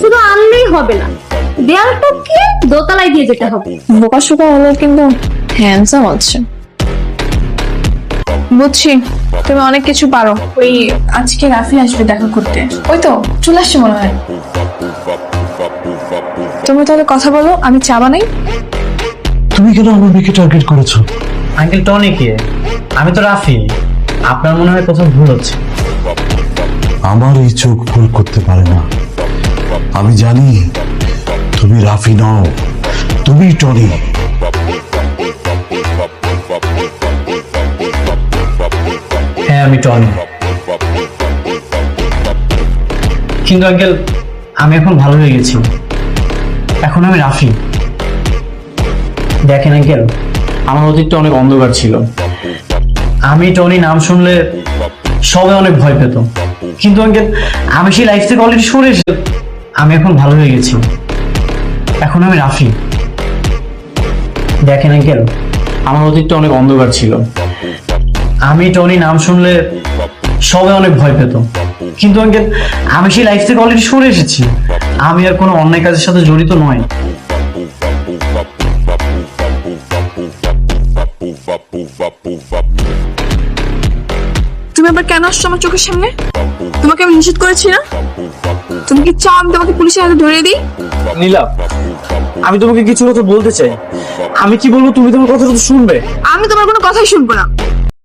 শুধু আনলেই হবে না দেয়াল টপকে দোতলায় দিয়ে যেতে হবে। বোকা শোকা হলো কিন্তু হ্যান্ডসাম আছে। বুঝছি তুমি অনেক কিছু পারো। ওই আজকে রাফি আসবে দেখা করতে। ওই তো চলে আসছে মনে হয়। তুমি তাহলে কথা বলো আমি চা বানাই। তুমি কেন আমার মেয়েকে টার্গেট করেছ? আঙ্কেল টনি কে? আমি তো রাফি। আপনার মনে হয় কোথাও ভুল হচ্ছে। আমার এই চোখ ভুল করতে পারে না। আমি জানি তুমি রাফি নও, তুমি টনি। হ্যাঁ আমি টনি। কিন্তু আঙ্কেল, আমি এখন ভালো হয়ে গেছি। এখন আমি রাফি। দেখেন আঙ্কেল, আমার অতীতটা অনেক অন্ধকার ছিল। আমি টনি নাম শুনলে সবাই অনেক ভয় পেত। কিন্তু আঙ্কেল, আমি সেই লাইফ থেকে অলরেডি সরে এসে আমি এখন ভালো হয়ে গেছি। এখন আমি রাফি। দেখেন আঙ্কেল, আমার অতীতটা অনেক অন্ধকার ছিল। আমি টনি নাম শুনলে সবাই অনেক ভয় পেত। কিন্তু আঙ্কেল, আমি সেই লাইফ থেকে অলরেডি সরে এসেছি। আমি আর কোনো অন্যায় কাজের সাথে জড়িত নয়। তুমি আবার কেন আসছো আমার চোখের সামনে? তোমাকে আমি নিষেধ করেছি না? তুমি কি চাও আমি তোমাকে পুলিশের হাতে ধরে দিই? নীলা আমি তোমাকে কিছু কথা বলতে চাই। আমি কি বলব তুমি তোমার কথা তো শুনবে। আমি তোমার কোনো কথাই শুনব না।